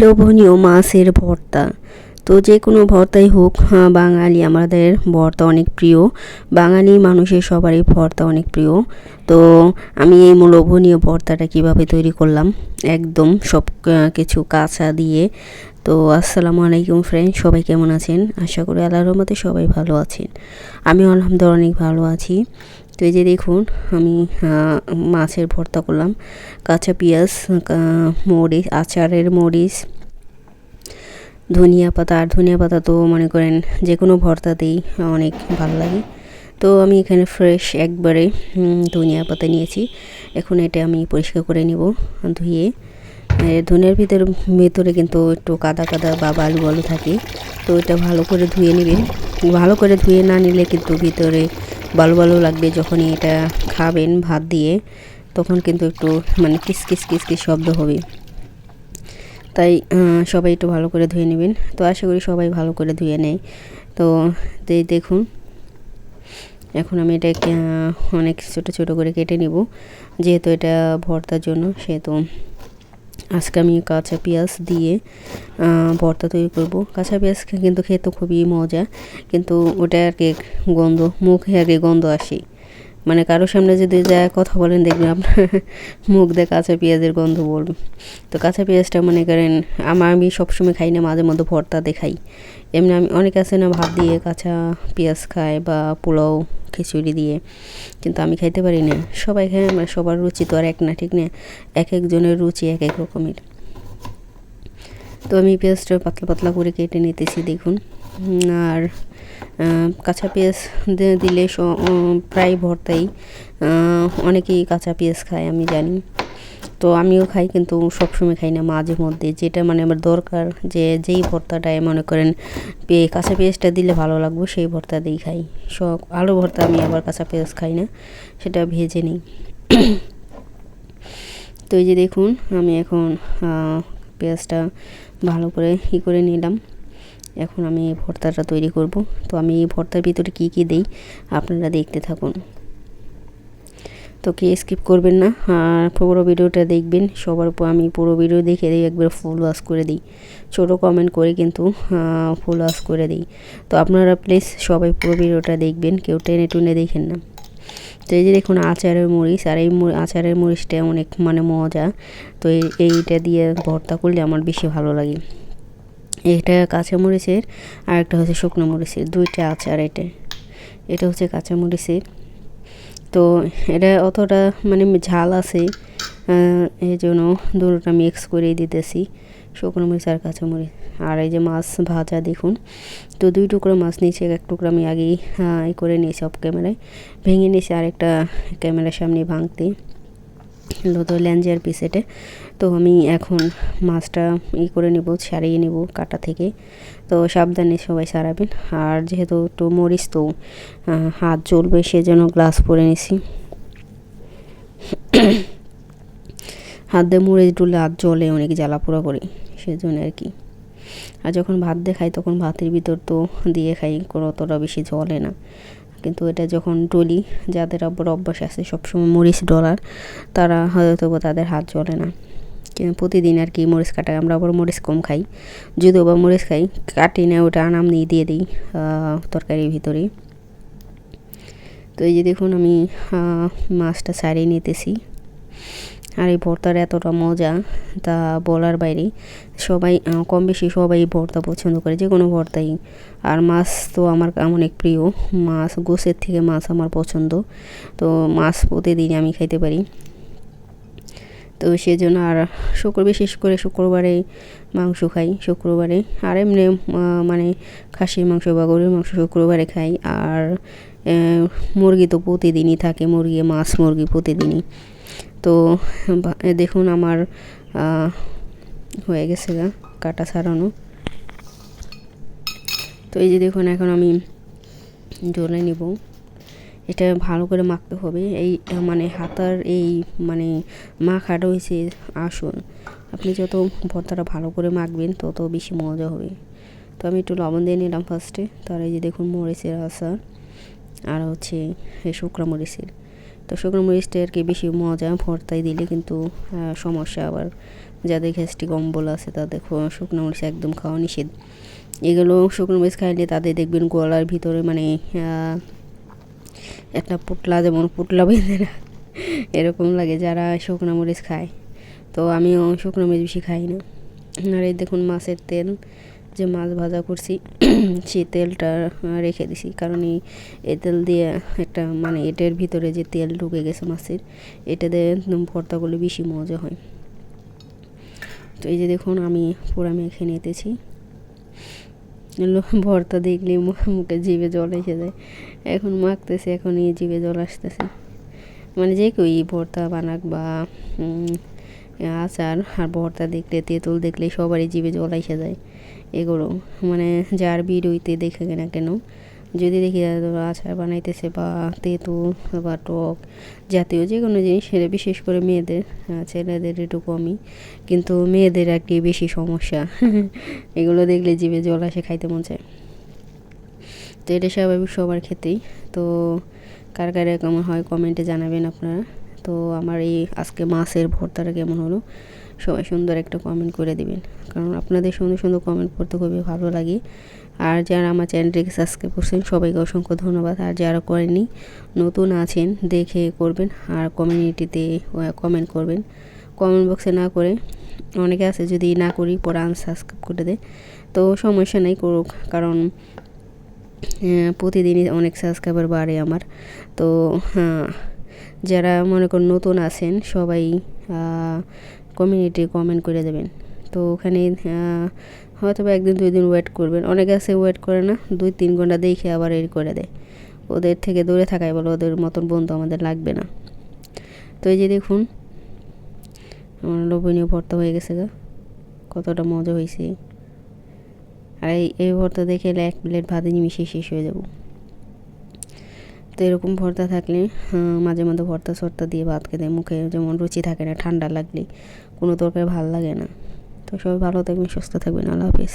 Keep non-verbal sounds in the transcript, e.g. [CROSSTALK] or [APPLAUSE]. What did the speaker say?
লোভনীয় মাছের ভর্তা। তো যে কোনো ভর্তাই হোক হ্যাঁ, বাঙালি আমাদের ভর্তা অনেক প্রিয়। বাঙালি মানুষের সবারই ভর্তা অনেক প্রিয়। তো আমি এই লোভনীয় ভর্তাটা কীভাবে তৈরি করলাম? একদম সব কিছু কাঁচা দিয়ে। তো আসসালামু আলাইকুম ফ্রেন্ড সবাই কেমন আছেন? আশা করি আল্লাহর রহমতে সবাই ভালো আছেন। আমি আলহামদুলিল্লাহ অনেক ভালো আছি। তো এই যে দেখুন, আমি মাছের ভর্তা করলাম। কাঁচা পেঁয়াজ মরিচ, আচারের মরিচ, ধনিয়া পাতা। আর ধনিয়া পাতা তো মনে করেন যে কোনো ভর্তাতেই অনেক ভালো লাগে। তো আমি এখানে ফ্রেশ একবারে ধনিয়া পাতা নিয়েছি। এখন এটা আমি পরিষ্কার করে নিব ধুয়ে। ধনিয়ার ভিতরে, ভেতরে কিন্তু একটু কাদা কাদা বা বালু বালু থাকে। তো এটা ভালো করে ধুয়ে নেবেন। ভালো করে ধুয়ে না নিলে কিন্তু ভিতরে বালু ভালো লাগবে যখনই এটা খাবেন ভাত দিয়ে, তখন কিন্তু একটু মানে কিস কিস কিস কিস শব্দ হবে। তাই সবাই একটু ভালো করে ধুয়ে নেবেন। তো আশা করি সবাই ভালো করে ধুয়ে নেয়। তো দেখুন। এখন আমি এটা অনেক ছোট ছোট করে কেটে নিব। যেহেতু এটা ভর্তার জন্য, সেহেতু আজকে আমি কাঁচা পেঁয়াজ দিয়ে ভর্তা তৈরি করব। কাঁচা পেঁয়াজ কিন্তু খেতে খুবই মজা, কিন্তু ওটা আর কি গন্ধ, মুখে আর কি গন্ধ আসে মানে কারোর সামনে যদি যা কথা বলেন, দেখবেন আপনার [LAUGHS] মুখ দিয়ে কাঁচা পেঁয়াজের গন্ধ বলবে তো কাঁচা পেঁয়াজটা মনে করেন আমার আমি সবসময় খাই না, মাঝে মধ্যে ভর্তাতে খাই। এমনি আমি, অনেক আছে না, ভাত দিয়ে কাঁচা পেঁয়াজ খায় বা পোলাও খিচুড়ি দিয়ে। কিন্তু আমি খাইতে পারি না। সবাই খাই আমার, সবার রুচি তো আর এক না, ঠিক না? এক একজনের রুচি এক এক রকমের। তো আমি পেঁয়াজটা পাতলা পাতলা করে কেটে নিতেছি, দেখুন। আর কাঁচা পেঁয়াজ দিলে প্রায় ভর্তাই। অনেকেই কাঁচা পেঁয়াজ খায়, আমি জানি। তো আমিও খাই, কিন্তু সবসময় খাই না মাঝে মধ্যে। যেটা মানে আমার দরকার যে যেই ভর্তাটায় মনে করেন পে, কাঁচা পেঁয়াজটা দিলে ভালো লাগবে, সেই ভর্তা দিয়েই খাই। সব আলু ভর্তা আমি আবার কাঁচা পেঁয়াজ খাই না, সেটা ভেজে নিই। তো এই যে দেখুন, আমি এখন পেঁয়াজটা ভালো করে ই করে নিলাম। এখন আমি ভর্তাটা তৈরি করব। তো আমি এই ভর্তার ভিতরে কী কী দেই, আপনারা দেখতে থাকুন। তো কে স্কিপ করবেন না। আর পুরো ভিডিওটা দেখবেন। সবার উপর আমি পুরো ভিডিও দেখে দিই, একবার ফুল ওয়াশ করে দিই। ছোটো কমেন্ট করে কিন্তু ফুল ওয়াশ করে দিই। তো আপনারা প্লিজ সবাই পুরো ভিডিওটা দেখবেন, কেউ টেনে টুনে দেখেন না। তো এই যে দেখুন, আচারের মরিচ, আর এই আচারের মরিচটা অনেক মানে মজা। তো এই- এইটা দিয়ে ভর্তা করলে আমার বেশি ভালো লাগে। এটা কাঁচা মরিচের, আর একটা হচ্ছে শুকনো মরিচের। দুইটা আচার এটা। এটা হচ্ছে কাঁচা মরিচের। তো এটা অতটা মানে ঝাল আছে এই জন্য দুটোটা মিক্স করে দিতেছি। শুকনো মরিচ আর কাঁচা মরিচ আর এই যে মাছ ভাজা দেখুন, তো দুই টুকরো মাছ নিয়েছি, এক টুকরো আমি আগেই করে নিয়েছি অফ ক্যামেরায়। ভেঙে নিয়েছি আরেকটা ক্যামেরার সামনে ভাঙতে। হলো তো ল্যাঞ্জার পিসেটে। তো আমি এখন মাছটা ই করে নেব, ছাড়িয়ে নেব কাটা থেকে। তো সাবধানে সবাই সারাবেন আর যেহেতু একটু মরিচ তো হাত জ্বলবে সেজন্য গ্লাস পরে নিছি। হাত দিয়ে মরিচ ডুলে হাত জ্বলে, অনেক জ্বালা পোড়া করে, সেজন্য আর কি। আর যখন ভাত দিয়ে খাই, তখন ভাতের ভিতর তো দিয়ে খাই অতটা বেশি জ্বলে না। কিন্তু এটা যখন ডলি যাদের আবার অভ্যাস আছে সবসময় মরিচ, ডলার, তারা হয়তো তাদের হাত চলে না। প্রতিদিন আর কি মরিচ কাটা আমরা আবার মরিচ কম খাই। যদিও বা মরিচ খাই, কাটি না, ওটা আনাম নিয়ে দিয়ে দিই তরকারির ভিতরে। তো এই যে দেখুন আমি মাছটা সারিয়ে নিতেছি। আর এই ভর্তার এতটা মজা, তা বলার বাইরে সবাই কম বেশি সবাই ভর্তা পছন্দ করে, যে কোনো ভর্তাই। আর মাছ তো আমার অনেক প্রিয়, মাছ, গোসের থেকে মাছ আমার পছন্দ। তো মাছ প্রতিদিন আমি খাইতে পারি। তো সেজন্য আর শুক্র, বিশেষ করে শুক্রবারে মাংস খাই, শুক্রবারে। আর এমনি মানে খাসির মাংস বা গরুর মাংস শুক্রবারে খাই। আর মুরগি তো প্রতিদিনই থাকে, মুরগি, মাছ, মুরগি প্রতিদিনই। তো দেখুন আমার হয়ে গেছে কাটা ছাড়ানো। তো এই যে দেখুন এখন আমি জলে নিব। এটা ভালো করে মাখতে হবে। এই মানে হাতার এই মানে মাখাটা হয়েছে আসল। আপনি যত ভর্তাটা ভালো করে মাখবেন তত বেশি মজা হবে। তো আমি একটু লবণ দিয়ে নিলাম ফার্স্টে তার এই যে দেখুন মরিচের আচার। আর হচ্ছে শুকনো মরিচের। তো শুকনো মরিচটা আর কি বেশি মজা, ভর্তায় দিলে কিন্তু সমস্যা। আবার যাদের গ্যাস্ট্রিক অম্বল আছে, তাদের শুকনো মরিচ একদম খাওয়া নিষেধ। এগুলো শুকনো মরিচ খাইলে তাদের দেখবেন গলার ভিতরে মানে একটা পুটলা যেমন পুটলা বেঁধে না, এরকম লাগে যারা শুকনো মরিচ খায়। তো আমিও শুকনো মরিচ বেশি খাই না। আর এই দেখুন মাছের তেল যে মাছ ভাজা করছি, [CLEARS THROAT] সেই তেলটা রেখে দিছি। কারণ এই তেল দিয়ে একটা মানে এটার ভিতরে যে তেল ঢুকে গেছে মাছের, এটা দিয়ে ভর্তা করলে বেশি মজা হয়। তো এই যে দেখুন, আমি পোড়া মেখে নিতেছি। ভর্তা দেখলে মুখে জিভে জল এসে যায়। এখন মাখতেছে, এখন এই জিভে জল আসতেছে। মানে যে কেউ ভর্তা বানাক বা আচার আর ভর্তা দেখলে তেঁতুল দেখলে সবারই জীবে জল এসে যায়। এগুলো মানে যার ভিডিওতে দেখে না কেন? যদি দেখি আচার বানাইতেছে বা তেঁতুল বা টক জাতীয় যে কোনো জিনিস সেটা বিশেষ করে মেয়েদের আহ, ছেলেদের একটু কমই। কিন্তু মেয়েদের একটি বেশি সমস্যা। [LAUGHS] এগুলো দেখলে জীবে জল আসে খাইতে মন চায়। তো এটা স্বাভাবিক সবার ক্ষেত্রেই। তো কার কার কেমন হয় কমেন্টে জানাবেন আপনারা। তো আমার এই আজকে মাছের ভর্তাটা কেমন হলো সবাই সুন্দর একটা কমেন্ট করে দিবেন। কারণ আপনাদের সুন্দর সুন্দর কমেন্ট পড়তে খুবই ভালো লাগে। আর যারা আমার চ্যানেলটিকে সাবস্ক্রাইব করছেন সবাইকে অসংখ্য ধন্যবাদ। আর যারা করেননি নতুন আছেন দেখে করবেন। আর কমিউনিটিতে কমেন্ট করবেন। কমেন্ট বক্সে না করে অনেকে আছে যদি না করি পরে আনসাবস্ক্রাইব করে দেয়। তো সমস্যা নেই করুক। কারণ প্রতিদিনই অনেক সাবস্ক্রাইবার বাড়ে আমার। তো হ্যাঁ, যারা মনে করুন নতুন আছেন, সবাই কমিউনিটি কমেন্ট করে দেবেন। তো ওখানে হয়তো বা একদিন, দুই দিন ওয়েট করবেন। অনেকে আছে ওয়েট করে না, দুই তিন ঘণ্টা দেখে আবার এর করে দেয়। ওদের থেকে দূরে থাকাই বলো, ওদের মতন বন্ধু আমাদের লাগবে না। তো এই যে দেখুন, আমার লোভনীয় ভর্তা হয়ে গেছে গা। কতটা মজা হয়েছে। আর এই ভর্তা দেখে এক প্লেট ভাত নিমিশে শেষ হয়ে যাব। তো এরকম ভর্তা থাকলে মাঝে মাঝে ভর্তা সর্তা দিয়ে ভাত খেতে মুখে যেমন রুচি থাকে না, ঠান্ডা লাগলে কোনো তরকারি ভালো লাগে না। তো সবাই ভালো থাকবেন, সুস্থ থাকবেন, আল্লাহ হাফিজ।